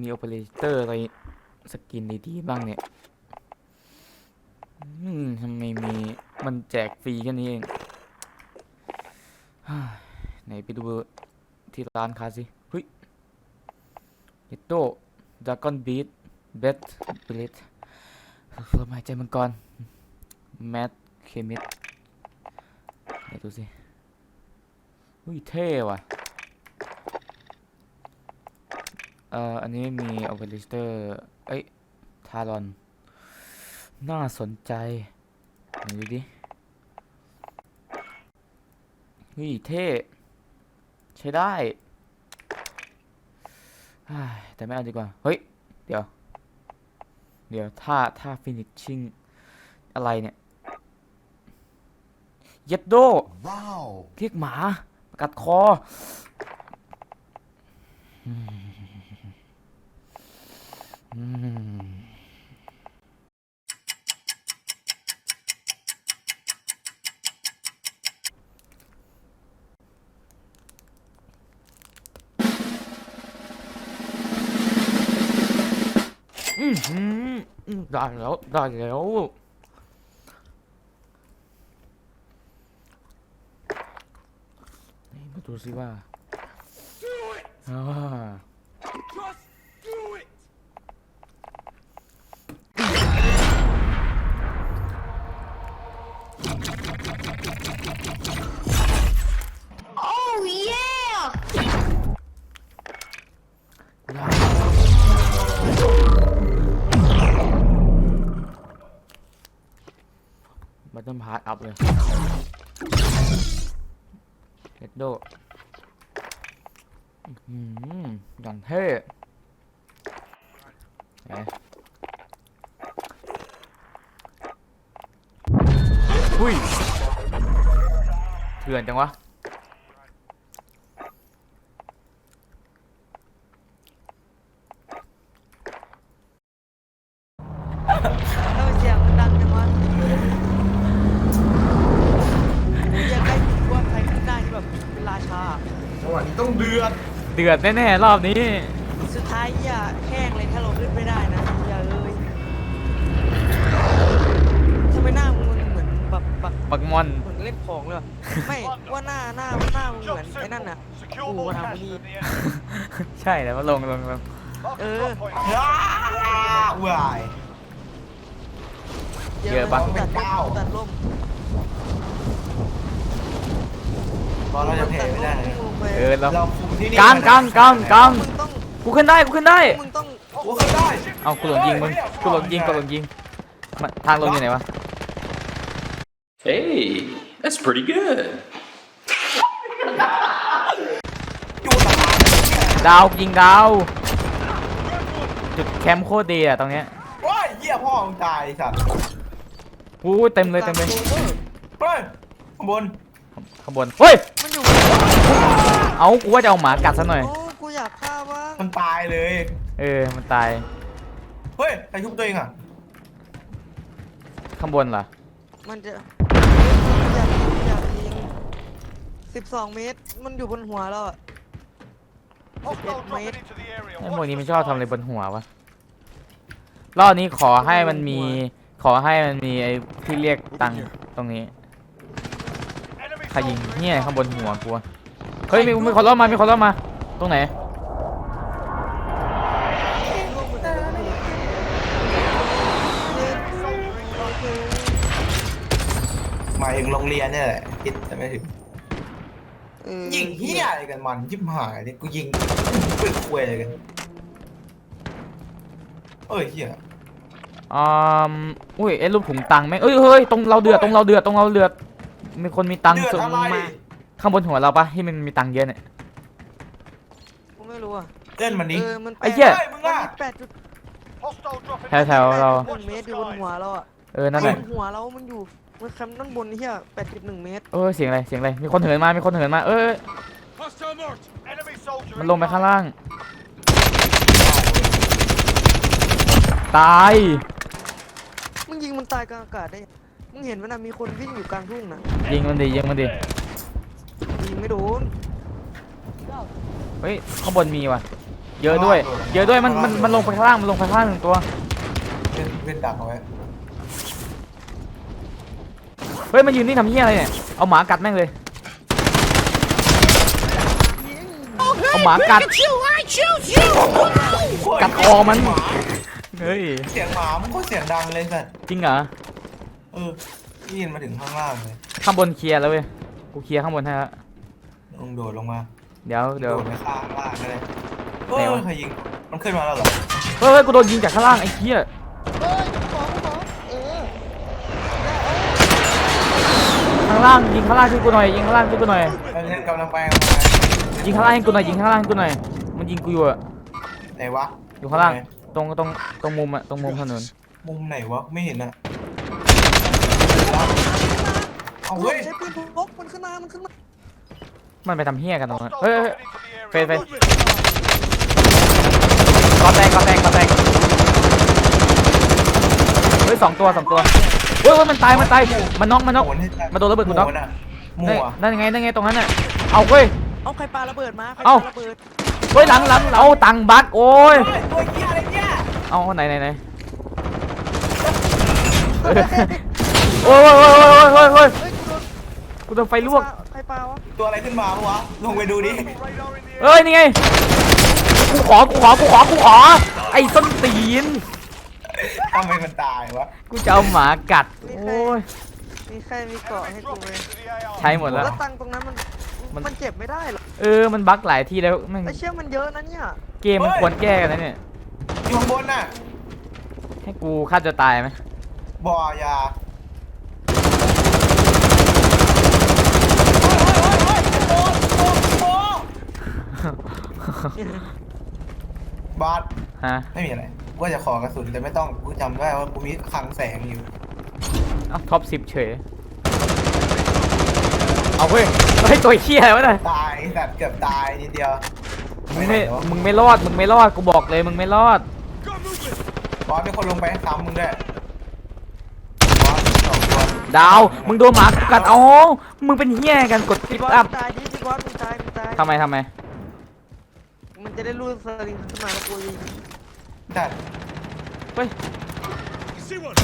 มีโอเปอเรเตอร์อะไรสกินดีๆบ้างเนี่ยทำไมมีมันแจกฟรีแค่นี้เองไหนไปดูที่ร้านค้าสิเฮ้ยเยโต้ดากอนบีทเบทบลดลมหายใจมังกรแมทเคมิดไหนดูสิอุ้ยเท่ว่ะ เอ่ออันนี้มีออเวลิสเตอร์เอ้ยทารอน น่าสนใจไหนดูดิเฮ้ยเท่ใช้ได้อ้ายแต่ไม่เอาดีกว่า เฮ้ย เดี๋ยว เดี๋ยวถ้าถ้าฟินิชชิ่งอะไรเนี่ย เย็ดโด Wow. เรียกหมา กัดคออืมอืมอืมอืมอืม ได้แล้วได้แล้วไหนมาดูสิว่า บัตเทิลพาร์ทอัพเลยเฮดโดอืมย่างเท่ไหนหุ้ยเถื่อนจังวะ ทำไมเสียงมันดังจังวะอยากได้ว่าใครขึ้นได้ที่แบบเป็นราชา จังหวะนี้ต้องเดือดเดือดแน่ๆรอบนี้ สุดท้ายอย่าแห้งเลยถ้าเราขึ้นไม่ได้นะอย่าเลยทำไมหน้ามึงมันเหมือนแบบแบบปักมอน เหมือนเล่นของเลยอะไม่ว่าหน้าหน้าหน้ามึงเหมือนไอ้นั่นน่ะ Secure Ủa, more làm cash cái gì? than the enemy. ใช่แล้วมาลงลงลง Mark Ừ. the drop point. วายดี๋วเยอะปะตัดร่มตัดร่ม พอเราจะแพ้ไม่ได้เลยลงไปเออเราเราคุมที่นี่กลางกลางกลางกลางมึงต้องกูขึ้นได้กูขึ้นได้ มึงต้องกูขึ้นได้เอากูหลงยิงมึงกูหลงยิงกูหลงยิงมาทางลงอยู่ไหนวะ Hey, that's pretty good. อยู่ตลาดเนี่ยดาวยิงดาว จุดแคมป์โคตรดีอะตรงเนี้ยโอ้ยเหี้ยพ่อมึงตายไอ้สัตว์อู้เต็มเลยเต็มเลยเฮ้ยข้างบนข้างบนเฮ้ยมัน อยู่เอากูว่าจะเอาหมากัดซะหน่อย โอ้กูอยากฆ่าบ้างมันตายเลย เออ มันตาย เฮ้ยใครชุบตัวเองอะข้างบนเหรอ มันจะอยากยิงอยากยิงสิบสองเมตร มันอยู่บนหัวเราอะ Hostile dropping mate. into the area. ไอ้ Watch พวกนี้ the มันชอบทำ skies. อะไรบนหัววะ รอบนี้ขอให้มันมี ขอให้มันมีไอ้ที่เรียกตังค์ตรงนี้ Enemy ใครยิง soldier เนี่ย incoming. ข้างบนหัวกูอะเฮ้ยมีมีคนรอบมามีคนรอบมา ตรงไหนหมายถึงโรงเรียนเนี่ยแหละคิดจะไม่ถึงเออยิงเหี้ยอะไรกันมันยิบหายเนี่ยกูยิงปืนคุยอะไรกันเอ้ยเหี้ยอืมอุ้ยไอ้รูปถุงตังค์แม่งเอ้ยเฮ้ยตรงเราเดือดตรงเราเดือดตรงเราเดือด มีคนมีตังค์เดือดส่งอะไร มาข้างบนหัวเราปะที่มันมีตังค์เยอะเนี่ย กูไม่รู้อะเล่นมันนี้ เออมันไอ้เหี้ยเฮ้ยมึงอะมันมีแปดจุด Hostile dropping แถวๆเรา หนึ่งเมตรอยู่บนหัวเราอะเออนั่นแหละบนหัวเรามันอยู่มันคำด้านบนนี่เฮียแปดจุดหนึ่งเมตรเออเสียงอะไรเสียงอะไรมีคนเหินมามีคนเหินมาเออ Hostile marked. Enemy soldier มันลงไปข้าง incoming. ล่าง ตายมึงยิงมันตายกลางอากาศได้ มึงเห็นไหมนะมีคนวิ่งอยู่กลางทุ่งนะยิงมันดิยิงมันดิยิงไม่โดนเฮ้ยข้างบนมีว่ะ เยอะด้วย เยอะด้วยมันมันมันลงไปข้างล่างมันลงไปข้างล่างหนึ่งตัว เล่นเล่นดักเอาไว้เฮ้ยมันยืนนี่ทำเหี้ยอะไรเนี่ย เอาหมากัดแม่งเลย เอาหมากัด กัดคอมัน เฮ้ย เสียงหมามันก็เสียงดังเลยสัตว์จริงเหรอ เออได้ยินมาถึงข้างล่างเลยข้างบนเคลียร์แล้วเว้ย กูเคลียร์ข้างบนให้แล้ว ลงโดดลงมาเดี๋ยวเดี๋ยว โดดไปข้างล่างเลยเฮ้ไหนยวะ ใครยิง มันขึ้นมาแล้วเหรอเฮ้ยเฮ้ยกูโดนยิงจากข้างล่างไอ้เหี้ยเฮ้ยหมอหมอเออข้างล่างยิงข้างล่างช่วยกูหน่อยยิงข้างล่างช่วยกูหน่อยเล่นกำลังไปกำลังไปยิงข้างล่างให้กูหน่อยยิงข้างล่างให้กูหน่อย มันยิงกูอยู่อะไหนวะอยู่ข้างล่างตรงตรงตรงมุมอะตรงมุมถนนมุมไหนวะ ไม่เห็นอะ เอาเฮ้เว้ยยใช้ปืนพกมันขึ้นมา มันขึ้นมา มันไปทำเหี้ยกันตรงนั้น Hostile เฮ้ยเฮ้ย dropping into the area. Fade, fade. กอแตกกอแตกกอแตกเฮ้ยสองตัวสองตัวเฮ้ยเฮ้ยมันตายมันตายมันน็อกมันน็อกหมุให้ตายมาโดนระเบิดกูน็อกหมุะหมูนั่นอะนั่นไงนั่นไงตรงนั้นน่ะเอาเว้ยเอาใครปาระเบิดมาใครเอ้าปาระเบิดเฮ้ยหลังหลังเอาตังค์บักโอ้ยเฮ้ยตัวเหี้ยอะไรเนี่ยเอาไหนไหนไหนเออ โอ้ยโอ้ยโอ้ยโอ้ยโอ้ยเฮ้ยกูโดนกูโดนไฟลวก ใครปาวะตัวอะไรขึ้นมาปะวะลงไปดูดิเอ้ยนี่ไง กูขอ กูขอ กูขอ กูขอ ไอ้ส้นตีน ทำไมมันตายวะกูจะเอาหมากัด โอ้ย มีใครมีเกาะให้กูไหมใช้หมดแล้ว แล้วตังค์ตรงนั้นมันมัน มันเจ็บไม่ได้หรอเออ มันบั๊กหลายที่แล้วแม่งไอเชี่ยมันเยอะนะเนี่ยเกมมันควรแก้กันนะเนี่ย อยู่ข้างบนน่ะ ให้กูฆ่าจะตายไหมบ่อยา บาสฮะไม่มีอะไรกูว่าจะขอกระสุนแต่ไม่ต้องกูจำได้ว่ากูมีคลังแสงอยู่ เอาท็อปสิบเฉย เอาเว้ยเฮ้ยตัวเขี้ยอะไรวะเนี่ยตายแบบเกือบตายนิดเดียวมึงไหนไม่วะมึงไม่รอด มึงไม่รอด กูบอกเลย มึงไม่รอด Got movement. บอสเป็นคนลงไปให้ซ้ำมึงด้วยบอสสองตัวดาว มึงโดนหมากัดเอามึงเป็นเหี้ยกันกดคลิพี่ปบอสอัพมึงตายดิพี่บอสมึงตายมึงตายทำไมทำไม มันจะได้รูดสลิงขึ้นมาแล้วกูยิงจัดเฮ้ย See one.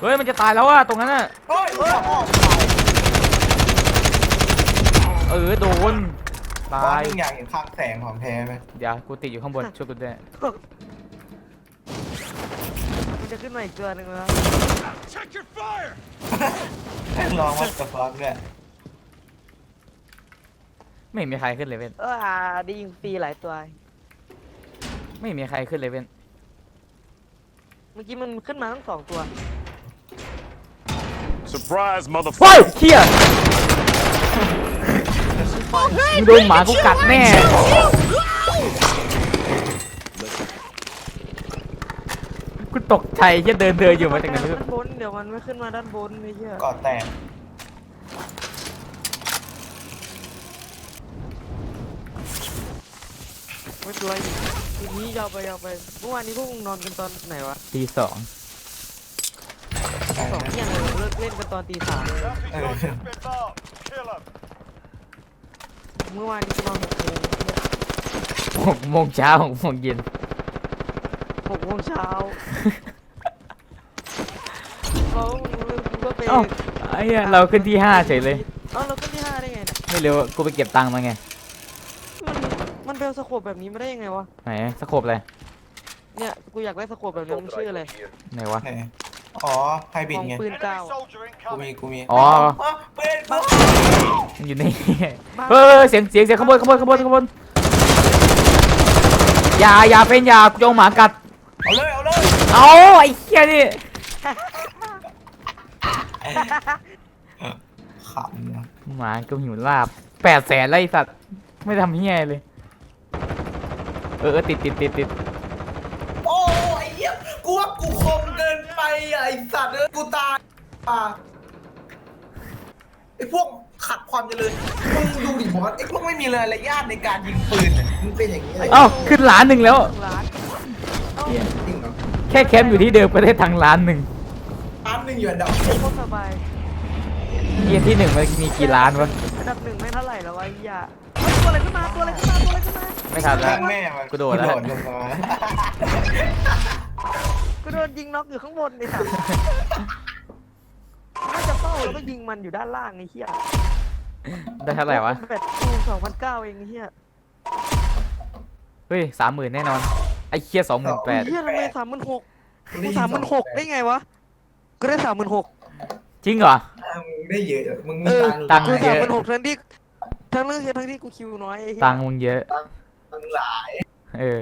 เฮ้ยมันจะตายแล้วอะตรงนั้นอะเฮ้ยเฮ้ยออกเออโดนบอตาสยมึงอยากเห็นคลังแสงของแท้ไหมเดี๋ยวกูติดอยู่ข้างบน ช่วยกูด้วยมันจะขึ้นมาอีกตัวหนึ่งแล้ว Check your fire. แม่งลองวัดกับฟลังด้วย ไม่เห็นมีใครขึ้นเลยเว้นเออได้ยิงฟรีหลายตัว ไม่เห็นมีใครขึ้นเลยเว้นเมื่อกี้มันขึ้นมาทั้งสองตัว Surprise, เฮ้ย motherfucker. เขี้ยมึงโดนหมากูกัดแน่กูตกใจเหี้ยเดินเดินอยู่มาจากไหนไม่รู้ด้านบนเดี๋ยวมันไม่ขึ้นมาด้านบนไอ้เหี้ยก่อแตก ไม่เป็นไรทีนี้ยาวไปยาวไปเมื่อวานนี้พวกมึงนอนกันตอนไหนวะตีสองสองเที่ยงเลยเลิกเล่นกันตอนตีสาม Bounty target's been marked. Kill 'em. เมื่อวานนี้กูนอนหกโมงหกโมงเช้าหกโมงเย็นหกโมงเช้าเขามึงก็ไปเอ้าไอ้เหี้ยเราขึ้นที่ห้าเฉยเลยเอ้าเราขึ้นที่ห้าได้ไงเนี่ยไม่รู้กูไปเก็บตังค์มาไงมันมันเป็น สโคปแบบนี้มาได้ยังไงวะ ไหนสโคบอะไรเนี่ยกูอยากได้สโคปแบบนี้มันชื่ออะไร ไหนวะ ไหนอ๋อไฮบิขดองไง ปืนเกล้า Enemy soldier กูมี incoming. กูมีอ๋อเปืนปืนมันอยู่นี่ เฮ้ยเสียงเสียงเสียงขางบวนขางบวนขางบวนขางบวนอย่าอย่าเป็นอย่ากูจะเอาหมากัด เอาเลย เอาเลยเอาไอ้เหี้ยนี่ขำนะหมาก็หิวลาบแปดแสนไล่สัตว์ไม่ทำเหี้ยเลย เออเออติดติดติดติดโอ้ไอ้เหี้ยกูว่ากูคมเกินไปอะไอ้สัตว์เอ้ยกูตายอะไอ้พวกขัดความเจริญมึงดูดิบอสไอ้พวกไม่มีเลยระยะในการยิงปืนเนี่ยมึงเป็นอย่างนี้เลยเอ้าขึ้นล้านหนึ่งแล้ว ร้านจริงเหรอแค่แคมป์อยู่ที่เดิมก็ได้ทางล้านหนึ่งร้านหนึ่งอยู่อันดับโคตรสบายเกียร์ที่หนึ่งมันมีกี่ล้านวะอันดับหนึ่งไม่เท่าไหร่แล้ววะไอ้เหี้ย ตัวอะไรขึ้นมาตัวอะไรขึ้นมาตัวอะไรขึ้นมาไม่ทันแล้วช่างแม่มันกูโดดแล้วกูลงมากูโดนยิงน็อกอยู่ข้างบนไอ้สัสน่าจะเฝ้าแล้วก็ยิงมันอยู่ด้านล่างไอ้เหี้ยได้เท่าไหร่วะ แปดคูสองพันเก้าเองไอ้เหี้ยเฮ้ยสามหมื่นแน่นอน ไอ้เคียสองหมื่นแปดเหี้ยทำไมสามหมื่นหกกูสามหมื่นหกได้ไงวะกูได้สามหมื่นหกจริงเหรอ มึงได้เยอะมึงมีเออตังค์ตังค์ กูเยสามอะหมื่นหกทั้งที่ ทั้งเรื่องทั้งที่กูคิวน้อยไอ้เหี้ยตังค์มึงเยอะ ตังค์หลาย เออ